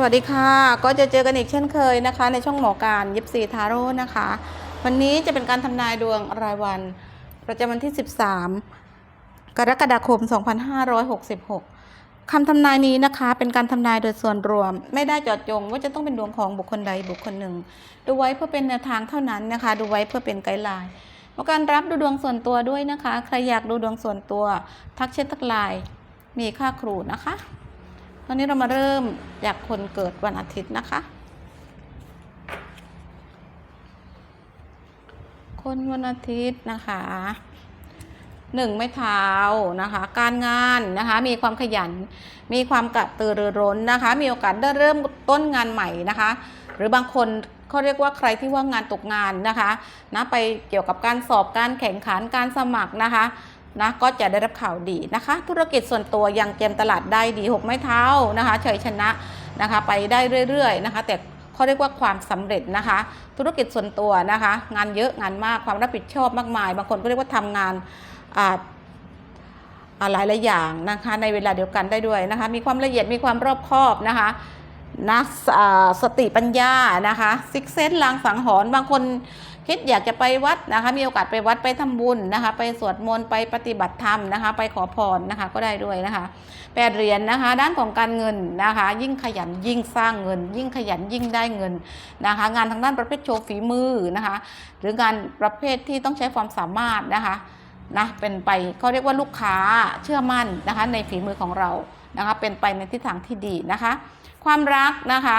สวัสดีค่ะ ก็จะเจอกันอีกเช่นเคยนะคะ ในช่องหมอการยิปซีทาโร่นะคะ วันนี้จะเป็นการทำนายดวงรายวัน ประจำวันที่ 13 กรกฎาคม 2566 คำทำนายนี้นะคะเป็นการทำนายโดยส่วนรวม ไม่ได้จาะจงว่าจะต้องเป็นดวงของบุคคลใดบุคคลหนึ่ง ดูไว้เพื่อเป็นแนวทางเท่านั้นนะคะ ดูไว้เพื่อเป็นไกด์ไลน์หมอการรับดูดวงส่วนตัวด้วยนะคะ ใครอยากดูดวงส่วนตัว ทักเช็ดทักไลน์มีค่าครูนะคะ ตอนนี้เรามาเริ่มจากคนเกิดวันอาทิตย์นะคะ คนวันอาทิตย์นะคะหนึ่งไม่เท้านะคะ การงานนะคะ มีความขยัน มีความกระตือรือร้นนะคะ มีโอกาสได้เริ่มต้นงานใหม่นะคะ หรือบางคนเขาเรียกว่าใครที่ว่างงานตกงานนะคะนะไปเกี่ยวกับการสอบการแข่งขันการสมัครนะคะ นะก็จะได้รับข่าวดีนะคะ ธุรกิจส่วนตัวยังเกมตลาดได้ดีหกไม้เท้านะคะเฉยชนะนะคะไปได้เรื่อยๆนะคะแต่เขาเรียกว่าความสำเร็จนะคะ ธุรกิจส่วนตัวนะคะ งานเยอะงานมากความรับผิดชอบมากมาย บางคนก็เรียกว่าทำงานอ่าอ่าหลายหลายอย่างนะคะในเวลาเดียวกันได้ด้วยนะคะ มีความละเอียดมีความรอบคอบนะคะนะอ่าสติปัญญานะคะซิกเซนลางสังหรณ์บางคน คิดอยากจะไปวัดนะคะ มีโอกาสไปวัดไปทำบุญนะคะ ไปสวดมนต์ไปปฏิบัติธรรมนะคะ ไปขอพรนะคะก็ได้ด้วยนะคะแปดเหรียญนะคะ ด้านของการเงินนะคะ ยิ่งขยันยิ่งสร้างเงิน ยิ่งขยันยิ่งได้เงินนะคะ งานทางด้านประเภทโชว์ฝีมือนะคะ หรืองานประเภทที่ต้องใช้ความสามารถนะคะนะเป็นไปเขาเรียกว่าลูกค้าเชื่อมั่นนะคะ ในฝีมือของเรานะคะ เป็นไปในทิศทางที่ดีนะคะ ความรักนะคะ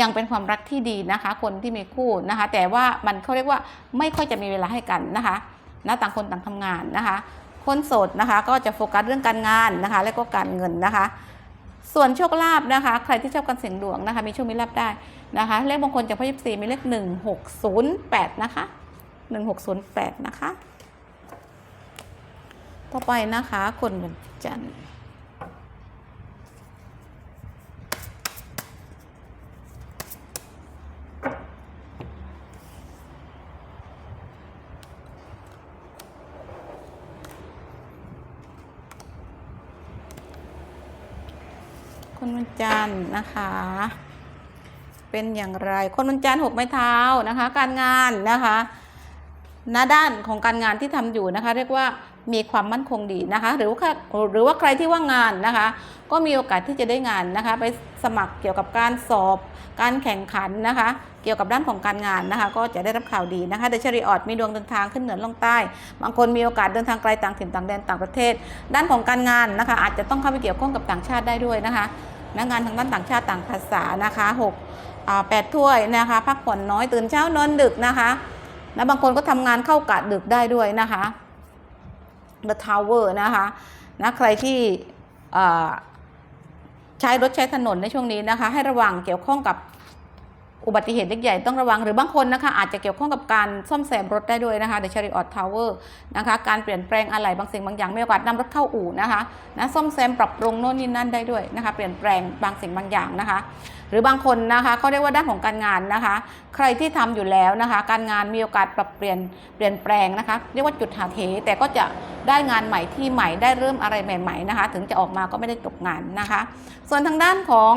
ยังเป็นความรักที่ดีนะคะ คนที่มีคู่นะคะ แต่ว่ามันเขาเรียกว่าไม่ค่อยจะมีเวลาให้กันนะคะนะต่างคนต่างทำงานนะคะ คนโสดนะคะ ก็จะโฟกัสเรื่องการงานนะคะ และก็การเงินนะคะ ส่วนโชคลาภนะคะ ใครที่ชอบการเสี่ยงดวงนะคะ มีโชคมีลาภได้นะคะเลขมงคลจากพระยิบสี่มีเลขหนึ่งหกศูนย์แปดนะคะหนึ่งหกศูนย์แปดนะคะ ต่อไปนะคะคนวันจันทร์ คนวันจันทร์นะคะ เป็นอย่างไร คนวันจันทร์หกไม้เท้านะคะ การงานนะคะหน้าด้านของการงานที่ทำอยู่นะคะ เรียกว่ามีความมั่นคงดีนะคะ หรือว่าหรือว่าใครที่ว่างงานนะคะ ก็มีโอกาสที่จะได้งานนะคะ ไปสมัครเกี่ยวกับการสอบ การแข่งขันนะคะ เกี่ยวกับด้านของการงานนะคะ ก็จะได้รับข่าวดีนะคะเดชรีออดมีดวงเดินทางขึ้นเหนือลงใต้ บางคนมีโอกาสเดินทางไกลต่างถิ่นต่างแดนต่างประเทศ ด้านของการงานนะคะ อาจจะต้องเข้าไปเกี่ยวข้องกับต่างชาติได้ด้วยนะคะ นักงานทางด้านต่างชาติต่างภาษานะคะ6กแปดถ้วยนะคะ พักผ่อนน้อยตื่นเช้านอนดึกนะคะและบางคนก็ทำงานเข้ากะดึกได้ด้วยนะคะ The Tower นะคะนะใครที่ใช้รถใช้ถนนในช่วงนี้นะคะ ให้ระวังเกี่ยวข้องกับ อุบัติเหตุเล็กใหญ่ต้องระวังหรือบางคนนะคะอาจจะเกี่ยวข้องกับการซ่อมแซมรถได้ด้วยนะคะ The Chariot Tower นะคะการเปลี่ยนแปลงอะไรบางสิ่งบางอย่างมีโอกาสนำรถเข้าอู่นะคะนะซ่อมแซมปรับปรุงโน่นนี่นั่นได้ด้วยนะคะเปลี่ยนแปลงบางสิ่งบางอย่างนะคะ หรือบางคนนะคะเขาเรียกว่าด้านของการงานนะคะ ใครที่ทำอยู่แล้วนะคะ การงานมีโอกาสปรับเปลี่ยนเปลี่ยนแปลงนะคะ เรียกว่าจุดหาเทแต่ก็จะได้งานใหม่ที่ใหม่ได้เริ่มอะไรใหม่ ๆนะคะ ถึงจะออกมาก็ไม่ได้ตกงานนะคะ ส่วนทางด้านของ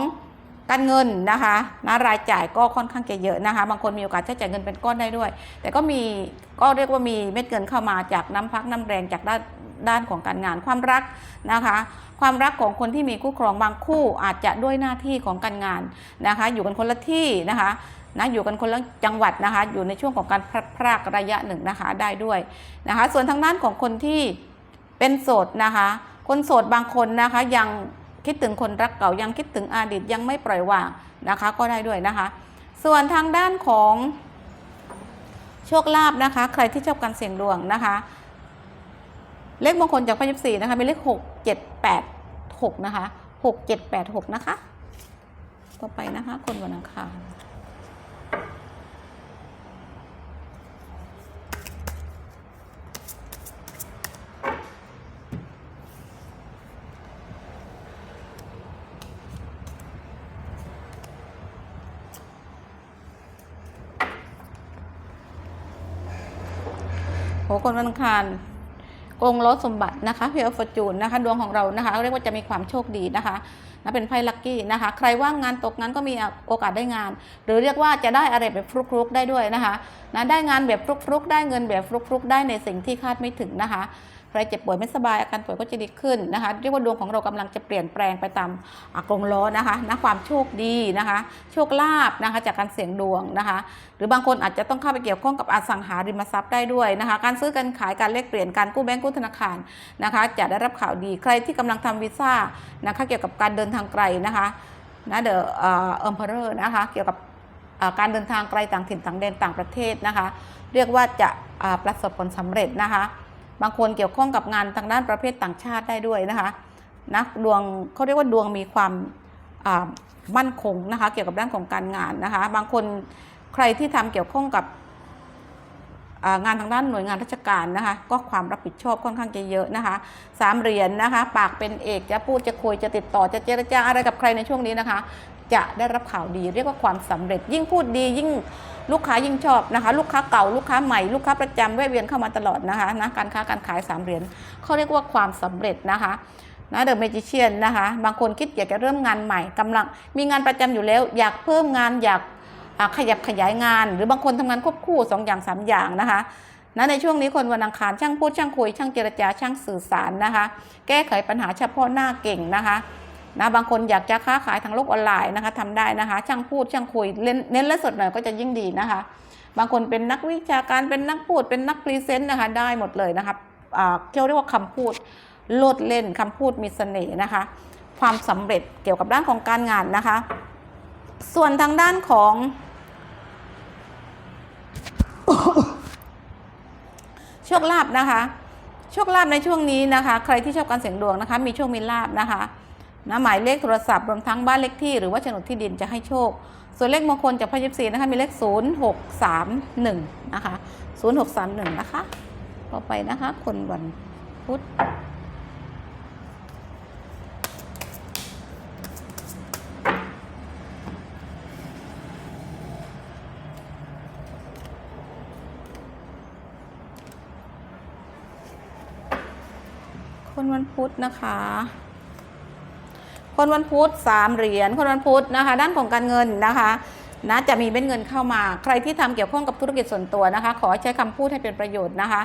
การเงินนะคะนะรายจ่ายก็ค่อนข้างจะเยอะนะคะ บางคนมีโอกาสใช้จ่ายเงินเป็นก้อนได้ด้วย แต่ก็มีก็เรียกว่ามีเม็ดเงินเข้ามาจากน้ำพักน้ำแรงจากด้านด้านของการงานความรักนะคะ ความรักของคนที่มีคู่ครองบางคู่อาจจะด้วยหน้าที่ของการงานนะคะ อยู่กันคนละที่นะคะนะอยู่กันคนละจังหวัดนะคะ อยู่ในช่วงของการพลัดพรากระยะหนึ่งนะคะได้ด้วยนะคะ ส่วนทางด้านของคนที่เป็นโสดนะคะ คนโสดบางคนนะคะยัง คิดถึงคนรักเก่ายังคิดถึงอดีตยังไม่ปล่อยวางนะคะ ก็ได้ด้วยนะคะ ส่วนทางด้านของโชคลาภนะคะ ใครที่ชอบการเสี่ยงดวงนะคะ เลขมงคลจากพระยิบสี่นะคะเป็นเลขหกเจ็ดแปดหกนะคะหกเจ็ดแปดหกนะคะ ต่อไปนะคะ คนวันอังคาร โหคนวันอังคารกงล้อสมบัตินะคะเพียวฟอร์จูนนะคะดวงของเรานะคะเรียกว่าจะมีความโชคดีนะคะนะเป็นไพ่ลัคกี้นะคะ ใครว่างงานตกงานก็มีโอกาสได้งาน หรือเรียกว่าจะได้อะไรแบบฟลุกๆได้ด้วยนะคะนะได้งานแบบฟลุกๆ ได้เงินแบบฟลุกๆ ได้ในสิ่งที่คาดไม่ถึงนะคะ รเจ็บป่วยไม่สบายอาการป่วยก็จะดีขึ้นนะคะเรียกว่าดวงของเรากำลังจะเปลี่ยนแปลงไปตามอากงล้อนะคะนะความโชคดีนะคะ โชคลาภนะคะจากการเสี่ยงดวงนะคะ หรือบางคนอาจจะต้องเข้าไปเกี่ยวข้องกับอสังหาริมทรัพย์ได้ด้วยนะคะ การซื้อการขายการแลกเปลี่ยนการกู้แบงก์กู้ธนาคารนะคะ จะได้รับข่าวดีใครที่กำลังทำวีซ่านะคะเกี่ยวกับการเดินทางไกลนะคะนะเดอะเอ็มเพอเรอร์นะคะเกี่ยวกับการเดินทางไกลต่างถิ่นต่างแดนต่างประเทศนะคะ เรียกว่าจะประสบผลสำเร็จนะคะ บางคนเกี่ยวข้องกับงานทางด้านประเภทต่างชาติได้ด้วยนะคะนะดวงเขาเรียกว่าดวงมีความมั่นคงนะคะ เกี่ยวกับด้านของการงานนะคะ บางคนใครที่ทำเกี่ยวข้องกับงานทางด้านหน่วยงานราชการนะคะ ก็ความรับผิดชอบค่อนข้างจะเยอะนะคะสามเหรียญนะคะ ปากเป็นเอกจะพูดจะคุยจะติดต่อจะเจรจาอะไรกับใครในช่วงนี้นะคะ จะได้รับข่าวดี เรียกว่าความสำเร็จ ยิ่งพูดดียิ่งลูกค้ายิ่งชอบนะคะ ลูกค้าเก่าลูกค้าใหม่ลูกค้าประจำแวะเวียนเข้ามาตลอดนะคะนะการค้าการขายสามเหรียญเขาเรียกว่าความสำเร็จนะคะนะเดอะเมจิเชียนนะคะ บางคนคิดอยากจะเริ่มงานใหม่กำลัง มีงานประจำอยู่แล้ว อยากเพิ่มงานอยากขยับขยายงาน หรือบางคนทำงานควบคู่สองอย่างสามอย่างนะคะนะในช่วงนี้คนวันอังคารช่างพูดช่างคุย ช่างเจรจาช่างสื่อสารนะคะ แก้ไขปัญหาเฉพาะหน้าเก่งนะคะ นะบางคนอยากจะค้าขายทางโลกออนไลน์นะคะทำได้นะคะ ช่างพูดช่างคุยเน้นเน้นและสดหน่อยก็จะยิ่งดีนะคะ บางคนเป็นนักวิชาการเป็นนักพูดเป็นนักพรีเซนต์นะคะได้หมดเลยนะคะอ่าเรียกว่าคำพูดโลดเล่นคำพูดมีเสน่ห์นะคะ ความสำเร็จเกี่ยวกับด้านของการงานนะคะ ส่วนทางด้านของโชคลาภนะคะโชคลาภในช่วงนี้นะคะ ใครที่ชอบการเสี่ยงดวงนะคะ มีโชคมีลาภนะคะ นะหมายเลขโทรศัพท์รวมทั้งบ้านเลขที่หรือว่าโฉนดที่ดินจะให้โชค ส่วนเลขมงคลจากพระยิบสีนะคะมีเลข 0631 นะคะ 0631 นะคะ ต่อไปนะคะ คนวันพุธคนวันพุธนะคะ คนวันพุธสามเหรียญคนวันพุธนะคะ ด้านของการเงินนะคะนะจะมีเม็ดเงินเข้ามา ใครที่ทำเกี่ยวข้องกับธุรกิจส่วนตัวนะคะ ขอใช้คำพูดให้เป็นประโยชน์นะคะ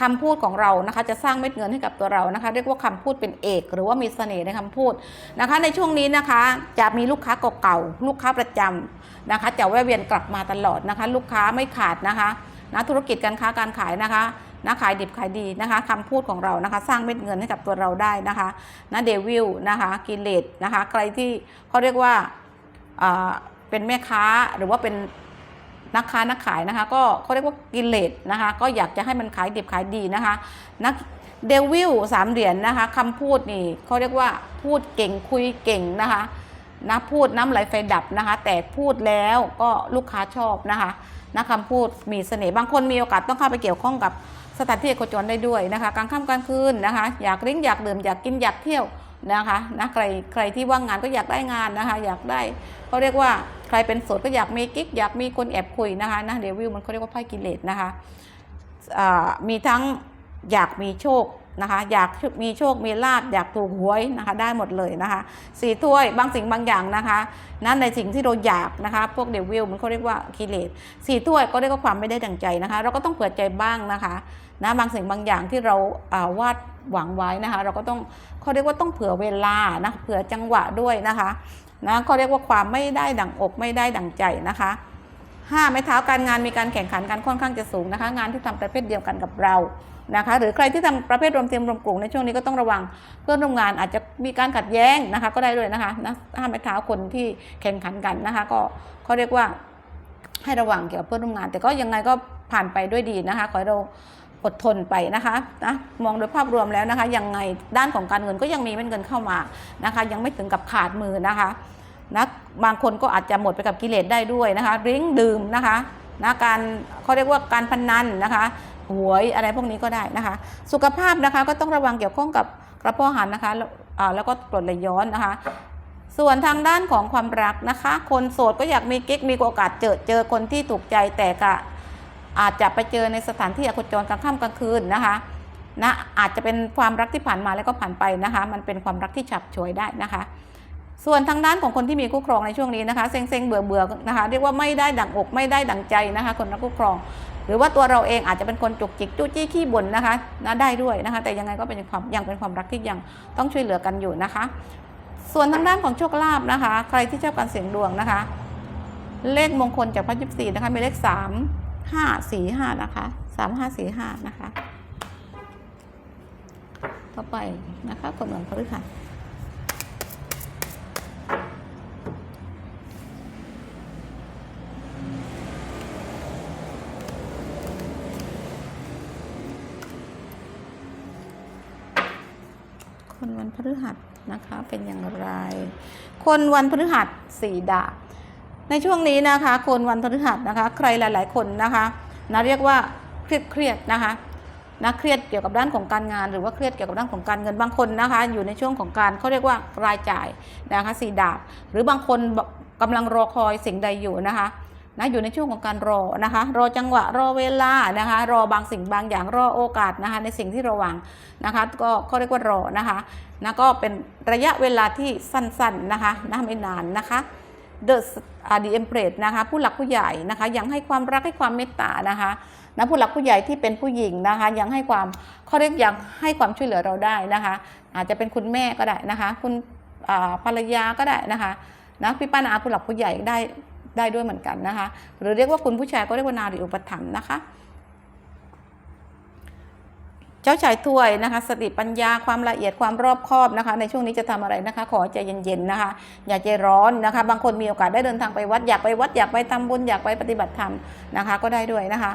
คำพูดของเรานะคะจะสร้างเม็ดเงินให้กับตัวเรานะคะ เรียกว่าคำพูดเป็นเอก หรือว่ามีเสน่ห์ในคำพูดนะคะ ในช่วงนี้นะคะ จะมีลูกค้าเก่าๆลูกค้าประจำนะคะ จะแวะเวียนกลับมาตลอดนะคะ ลูกค้าไม่ขาดนะคะนะธุรกิจการค้าการขายนะคะ นะขายดิบขายดีนะคะคำพูดของเรานะคะ สร้างเม็ดเงินให้กับตัวเราได้นะคะนะเดวิลนะคะกิเลสนะคะ ใครที่เขาเรียกว่าเป็นแม่ค้าหรือว่าเป็นนักค้านักขายนะคะ ก็เขาเรียกว่ากิเลสนะคะ ก็อยากจะให้มันขายดิบขายดีนะคะนักเดวิลสามเหรียญนะคะคำพูดนี่เขาเรียกว่าพูดเก่งคุยเก่งนะคะนะพูดน้ำไหลไฟดับนะคะ แต่พูดแล้วก็ลูกค้าชอบนะคะนะคำพูดมีเสน่ห์บางคนมีโอกาสต้องเข้าไปเกี่ยวข้องกับ สถานที่โคจรได้ด้วยนะคะกลางค่ำกลางคืนนะคะ อยากริ้งอยากดื่มอยากกินอยากเที่ยวนะคะนะใครใครที่ว่างงานก็อยากได้งานนะคะ อยากได้เขาเรียกว่าใครเป็นโสดก็อยากมีกิ๊กอยากมีคนแอบคุยนะคะนะเดวิลมันเขาเรียกว่าไพ่กิเลสนะคะมีทั้งอยากมีโชคนะคะ อยากมีโชคมีลาบอยากถูกหวยนะคะ ได้หมดเลยนะคะสี่ถ้วยบางสิ่งบางอย่างนะคะ นั้นในสิ่งที่เราอยากนะคะ พวกเดวิลมันเขาเรียกว่ากิเลสสี่ถ้วยก็เรียกว่าความไม่ได้ดังใจนะคะ เราก็ต้องเผื่อใจบ้างนะคะ นะบางสิ่งบางอย่างที่เราอาวาดหวังไว้นะคะ เราก็ต้องเขาเรียกว่าต้องเผื่อเวลานะเผื่อจังหวะด้วยนะคะนะเขาเรียกว่าความไม่ได้ดังอกไม่ได้ดังใจนะคะห้าไม้เท้าการงานมีการแข่งขันกันค่อนข้างจะสูงนะคะ งานที่ทำประเภทเดียวกันกับเรานะคะ หรือใครที่ทำประเภทรวมทีมรวมกลุ่มในช่วงนี้ก็ต้องระวังเพื่อนร่วมงานอาจจะมีการขัดแย้งนะคะ ก็ได้ด้วยนะคะนะห้าไม้เท้าคนที่แข่งขันกันนะคะ ก็เขาเรียกว่าให้ระวังเกี่ยวกับเพื่อนร่วมงาน แต่ก็ยังไงก็ผ่านไปด้วยดีนะคะ ขอให้เรา อดทนไปนะคะนะมองโดยภาพรวมแล้วนะคะ ยังไงด้านของการเงินก็ยังมีเม็ดเงินเข้ามานะคะ ยังไม่ถึงกับขาดมือนะคะนะบางคนก็อาจจะหมดไปกับกิเลสได้ด้วยนะคะริ้งดื่มนะคะนะการเขาเรียกว่าการพนันนะคะหวยอะไรพวกนี้ก็ได้นะคะ สุขภาพนะคะก็ต้องระวังเกี่ยวข้องกับกระเพาะอาหารนะคะแล้วก็กรดไหลย้อนนะคะ ส่วนทางด้านของความรักนะคะ คนโสดก็อยากมีกิ๊กมีโอกาสเจอเจอคนที่ถูกใจแต่ก็ อาจจะไปเจอในสถานที่อโคจรกลางค่ำกลางคืนนะคะนะอาจจะเป็นความรักที่ผ่านมาแล้วก็ผ่านไปนะคะ มันเป็นความรักที่ฉับฉวยได้นะคะ ส่วนทางด้านของคนที่มีคู่ครองในช่วงนี้นะคะเซ็งเซ็งๆเบื่อเบื่อๆนะคะเรียกว่าไม่ได้ดั่งอกไม่ได้ดั่งใจนะคะ คนรักคู่ครอง หรือว่าตัวเราเองอาจจะเป็นคนจุกจิกจู้จี้ขี้บ่นนะคะนะได้ด้วยนะคะ แต่ยังไงก็เป็นความยังเป็นความรักที่ยังต้องช่วยเหลือกันอยู่นะคะ ส่วนทางด้านของโชคลาภนะคะ ใครที่ชอบการเสี่ยงดวงนะคะ เลขมงคลจากพระยิบสี่นะคะมีเลขสาม ห้าสี่ห้านะคะสามห้าสี่ห้านะคะ ต่อไปนะคะคนวันพฤหัสคนวันพฤหัสนะคะเป็นอย่างไร คนวันพฤหัสสี่ดาบ ในช่วงนี้นะคะคนวันพฤหัสนะคะ ใครหลาย ๆ คนนะคะนะเรียกว่าเครียดเครียดนะคะนะเครียดเกี่ยวกับด้านของการงาน หรือว่าเครียดเกี่ยวกับด้านของการเงินบางคนนะคะ อยู่ในช่วงของการเขาเรียกว่ารายจ่ายนะคะสีดาบ หรือบางคนกำลังรอคอยสิ่งใดอยู่นะคะนะอยู่ในช่วงของการรอนะคะ รอจังหวะรอเวลานะคะ รอบางสิ่งบางอย่างรอโอกาสนะคะ ในสิ่งที่เราหวังนะคะ ก็เขาเรียกว่ารอนะคะนะก็เป็นระยะเวลาที่สั้นๆนะคะนะไม่นานนะคะ เดอะดีเอ็มเพรสนะคะผู้หลักผู้ใหญ่นะคะยังให้ความรักให้ความเมตตานะคะนะผู้หลักผู้ใหญ่ที่เป็นผู้หญิงนะคะ ยังให้ความเขาเรียกยังให้ความช่วยเหลือเราได้นะคะ อาจจะเป็นคุณแม่ก็ได้นะคะ คุณภรรยาก็ได้นะคะนะพี่ป้านาอาผู้หลักผู้ใหญ่ได้ได้ด้วยเหมือนกันนะคะ หรือเรียกว่าคุณผู้ชายก็เรียกว่านารีอุปถัมภ์นะคะ เจ้าชายถ้วยนะคะ สติปัญญาความละเอียดความรอบคอบนะคะ ในช่วงนี้จะทำอะไรนะคะ ขอใจเย็นๆนะคะ อย่าใจร้อนนะคะ บางคนมีโอกาสได้เดินทางไปวัดอยากไปวัดอยากไปทำบุญอยากไปปฏิบัติธรรมนะคะ ก็ได้ด้วยนะคะ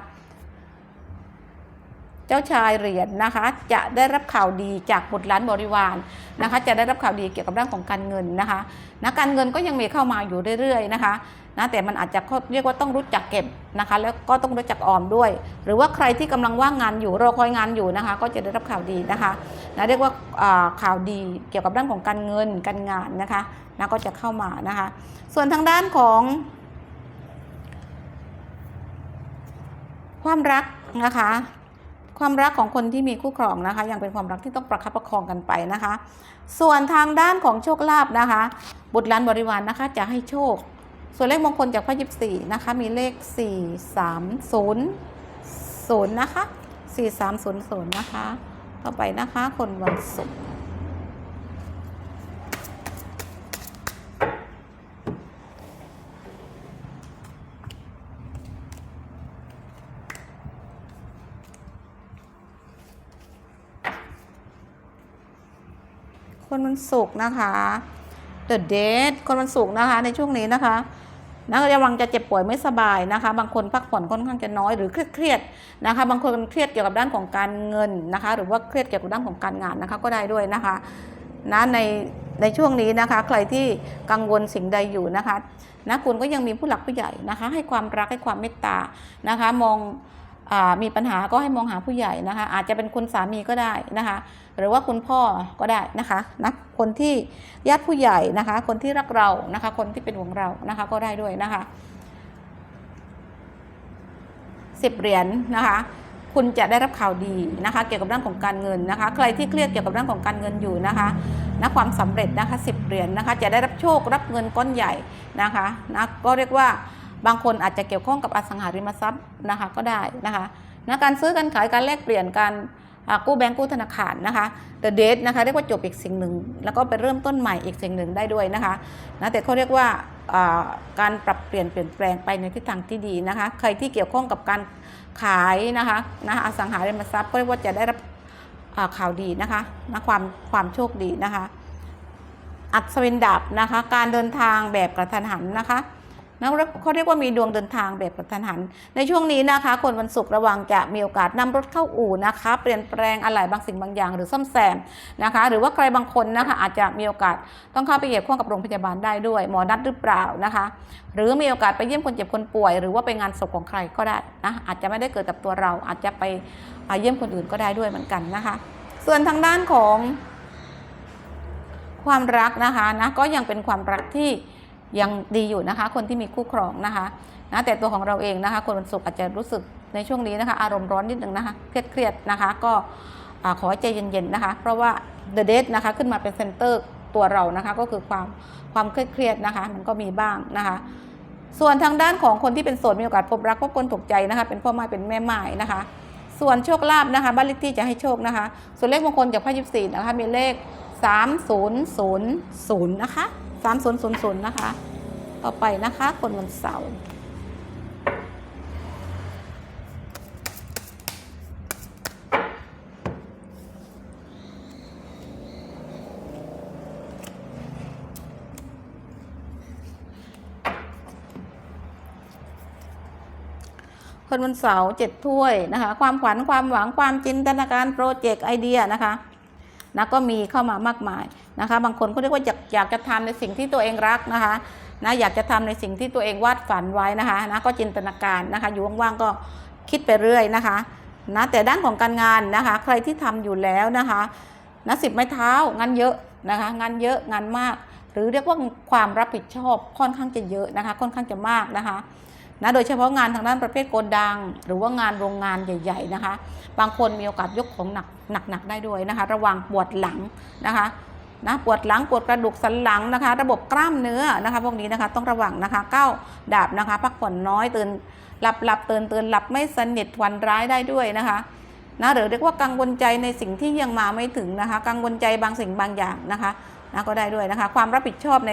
เจ้าชายเหรียญนะคะ จะได้รับข่าวดีจากบุตรหลานบริวารนะคะ จะได้รับข่าวดีเกี่ยวกับเรื่องของการเงินนะคะนะการเงินก็ยังมีเข้ามาอยู่เรื่อยๆนะคะนะแต่มันอาจจะเรียกว่าต้องรู้จักเก็บนะคะ แล้วก็ต้องรู้จักออมด้วย หรือว่าใครที่กำลังว่างงานอยู่รอคอยงานอยู่นะคะ ก็จะได้รับข่าวดีนะคะนะเรียกว่าอ่าข่าวดีเกี่ยวกับเรื่องของการเงินการงานนะคะนะก็จะเข้ามานะคะ ส่วนทางด้านของความรักนะคะ ความรักของคนที่มีคู่ครองนะคะ ยังเป็นความรักที่ต้องประคับประคองกันไปนะคะ ส่วนทางด้านของโชคลาภนะคะ บุตรล้านบริวารนะคะจะให้โชค ส่วนเลขมงคลจากพระยิบสี่นะคะมีเลข4 3 0 0นะคะ4 3 0 0นะคะ ต่อไปนะคะ คนวันศุกร์ คนวันศุกร์นะคะ The Date คนวันศุกร์นะคะ ในช่วงนี้นะคะนะระวังจะเจ็บป่วยไม่สบายนะคะ บางคนพักผ่อนค่อนข้างจะน้อยหรือเครียดๆนะคะ บางคนเครียดเกี่ยวกับด้านของการเงินนะคะ หรือว่าเครียดเกี่ยวกับด้านของการงานนะคะ ก็ได้ด้วยนะคะนะในในช่วงนี้นะคะ ใครที่กังวลสิ่งใดอยู่นะคะนะคุณก็ยังมีผู้หลักผู้ใหญ่นะคะ ให้ความรักให้ความเมตตานะคะ มอง มีปัญหาก็ให้มองหาผู้ใหญ่นะคะ อาจจะเป็นคุณสามีก็ได้นะคะ หรือว่าคุณพ่อก็ได้นะคะนะคนที่ญาติผู้ใหญ่นะคะ คนที่รักเรานะคะ คนที่เป็นห่วงเรานะคะก็ได้ด้วยนะคะสิบเหรียญนะคะคุณจะได้รับข่าวดีนะคะ เกี่ยวกับเรื่องของการเงินนะคะ ใครที่เครียดเกี่ยวกับเรื่องของการเงินอยู่นะคะนะความสำเร็จนะคะสิบเหรียญนะคะ จะได้รับโชครับเงินก้อนใหญ่นะคะนะก็เรียกว่า บางคนอาจจะเกี่ยวข้องกับอสังหาริมทรัพย์นะคะก็ได้นะคะนะการซื้อการขายการแลกเปลี่ยนการกู้แบงก์กู้ธนาคารนะคะ The Date นะคะเรียกว่าจบอีกสิ่งหนึ่ง แล้วก็ไปเริ่มต้นใหม่อีกสิ่งหนึ่งได้ด้วยนะคะนะแต่เขาเรียกว่าการปรับเปลี่ยนเปลี่ยนแปลงไปในทิศทางที่ดีนะคะ ใครที่เกี่ยวข้องกับการขายนะคะนะอสังหาริมทรัพย์ก็เรียกว่าจะได้รับข่าวดีนะคะนะความความโชคดีนะคะ อัศวินดับนะคะ การเดินทางแบบกระทันหันนะคะ นะเขาเรียกว่ามีดวงเดินทางแบบกระทันหัน ในช่วงนี้นะคะ คนวันศุกร์ระวังจะมีโอกาสนำรถเข้าอู่นะคะ เปลี่ยนแปลงอะไหล่บางสิ่งบางอย่าง หรือซ่อมแซมนะคะ หรือว่าใครบางคนนะคะ อาจจะมีโอกาสต้องเข้าไปเกี่ยวข้องกับโรงพยาบาลได้ด้วย หมอนัดหรือเปล่านะคะ หรือมีโอกาสไปเยี่ยมคนเจ็บคนป่วย หรือว่าไปงานศพของใครก็ได้นะอาจจะไม่ได้เกิดกับตัวเรา อาจจะไปเยี่ยมคนอื่นก็ได้ด้วยเหมือนกันนะคะ ส่วนทางด้านของความรักนะคะนะก็ยังเป็นความรักที่ ยังดีอยู่นะคะ คนที่มีคู่ครองนะคะนะแต่ตัวของเราเองนะคะ คนวันศุกร์อาจจะรู้สึกในช่วงนี้นะคะ อารมณ์ร้อนนิดนึงนะคะ เครียดเครียดๆนะคะ ก็ขอใจเย็นๆนะคะ เพราะว่า The Date นะคะขึ้นมาเป็นเซนเตอร์ตัวเรานะคะ ก็คือความความเครียดๆนะคะ มันก็มีบ้างนะคะ ส่วนทางด้านของคนที่เป็นโสดมีโอกาสพบรักพบคนถูกใจนะคะ เป็นพ่อไม้เป็นแม่ไม้นะคะ ส่วนโชคลาภนะคะบ้านเลขที่จะให้โชคนะคะ ส่วนเลขมงคลจากพระยิบสี่นะคะมีเลข 3000นะคะ 3000นะคะ ต่อไปนะคะ คนวันเสาร์คนวันเสาร์เจ็ดถ้วยนะคะ ความฝันความหวังความจินตนาการโปรเจกต์ไอเดียนะคะนะก็มีเข้ามามากมาย นะคะ บางคนก็เรียกว่าอยากอยากจะทำในสิ่งที่ตัวเองรักนะคะนะอยากจะทำในสิ่งที่ตัวเองวาดฝันไว้นะคะนะก็จินตนาการนะคะอยู่ว่างๆก็คิดไปเรื่อยนะคะนะแต่ด้านของการงานนะคะ ใครที่ทำอยู่แล้วนะคะนะสิบไม้เท้างานเยอะนะคะงานเยอะงานมาก หรือเรียกว่าความรับผิดชอบค่อนข้างจะเยอะนะคะ ค่อนข้างจะมากนะคะนะโดยเฉพาะงานทางด้านประเภทโกดัง หรือว่างานโรงงานใหญ่ๆนะคะ บางคนมีโอกาสยกของหนักหนักๆได้ด้วยนะคะ ระวังปวดหลังนะคะ นะปวดหลังปวดกระดูกสันหลังนะคะ ระบบกล้ามเนื้อนะคะ พวกนี้นะคะต้องระวังนะคะก้าวดาบนะคะ พักผ่อนน้อยตื่นหลับหลับตื่นตื่นหลับไม่สนิทวันร้ายได้ด้วยนะคะนะหรือเรียกว่ากังวลใจในสิ่งที่ยังมาไม่ถึงนะคะ กังวลใจบางสิ่งบางอย่างนะคะนะก็ได้ด้วยนะคะ ความรับผิดชอบใน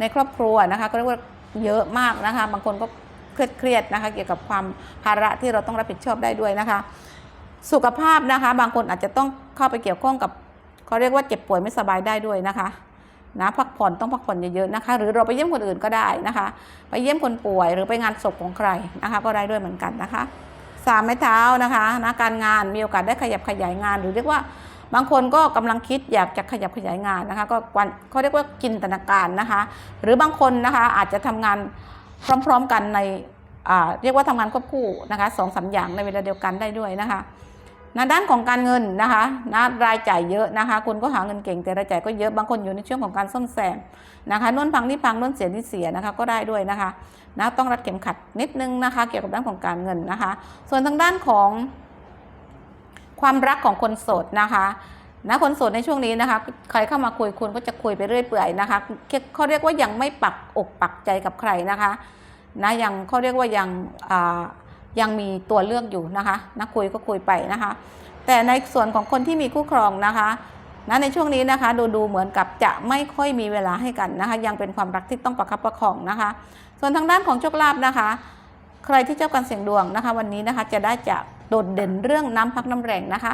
ในครอบครัวนะคะ ก็เรียกว่าเยอะมากนะคะ บางคนก็เครียดเครียดนะคะ เกี่ยวกับความภาระที่เราต้องรับผิดชอบได้ด้วยนะคะ สุขภาพนะคะ บางคนอาจจะต้องเข้าไปเกี่ยวข้องกับ เขาเรียกว่าเจ็บป่วยไม่สบายได้ด้วยนะคะนะพักผ่อนต้องพักผ่อนเยอะๆนะคะ หรือเราไปเยี่ยมคนอื่นก็ได้นะคะ ไปเยี่ยมคนป่วยหรือไปงานศพของใครนะคะ ก็ได้ด้วยเหมือนกันนะคะสามไม้เท้านะคะนะการงานมีโอกาสได้ขยับขยายงาน หรือเรียกว่าบางคนก็กำลังคิดอยากจะขยับขยายงานนะคะ ก็เขาเรียกว่าจินตนาการนะคะ หรือบางคนนะคะอาจจะทำงานพร้อม ๆกันในเรียกว่าทำงานควบคู่นะคะสองสามอย่างในเวลาเดียวกันได้ด้วยนะคะ นะด้านของการเงินนะคะนะรายจ่ายเยอะนะคะคุณก็หาเงินเก่งแต่รายจ่ายก็เยอะบางคนอยู่ในช่วงของการซ่อมแซมนะคะนุ่นพังนี่พังนุ่นเสียนี่เสียนะคะก็ได้ด้วยนะคะนะต้องรัดเข็มขัดนิดนึงนะคะ เกี่ยวกับด้านของการเงินนะคะ ส่วนทางด้านของความรักของคนโสดนะคะนะคนโสดในช่วงนี้นะคะ ใครเข้ามาคุยคุณก็จะคุยไปเรื่อยเปื่อยนะคะเขาเรียกว่ายังไม่ปักอกปักใจกับใครนะคะนะยังเขาเรียกว่ายังอ่า ยังมีตัวเลือกอยู่นะคะนะคุยก็คุยไปนะคะ แต่ในส่วนของคนที่มีคู่ครองนะคะนะในช่วงนี้นะคะดูดูเหมือนกับจะไม่ค่อยมีเวลาให้กันนะคะ ยังเป็นความรักที่ต้องประคับประคองนะคะ ส่วนทางด้านของโชคลาภนะคะ ใครที่เจ้ากันเสียงดวงนะคะ วันนี้นะคะจะได้จะโดดเด่นเรื่องน้ำพักน้ำแรงนะคะ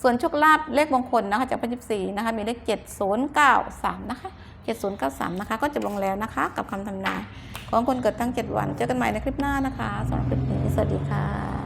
ส่วนโชคลาภเลขมงคลนะคะจากพันยิบสี่นะคะมีเลข7093นะคะ 7093 นะคะ ก็จบลงแล้วนะคะ กับคำทำนายของคนเกิดตั้ง 7 วัน เจอกันใหม่ในคลิปหน้านะคะสำหรับคลิปนี้สวัสดีค่ะ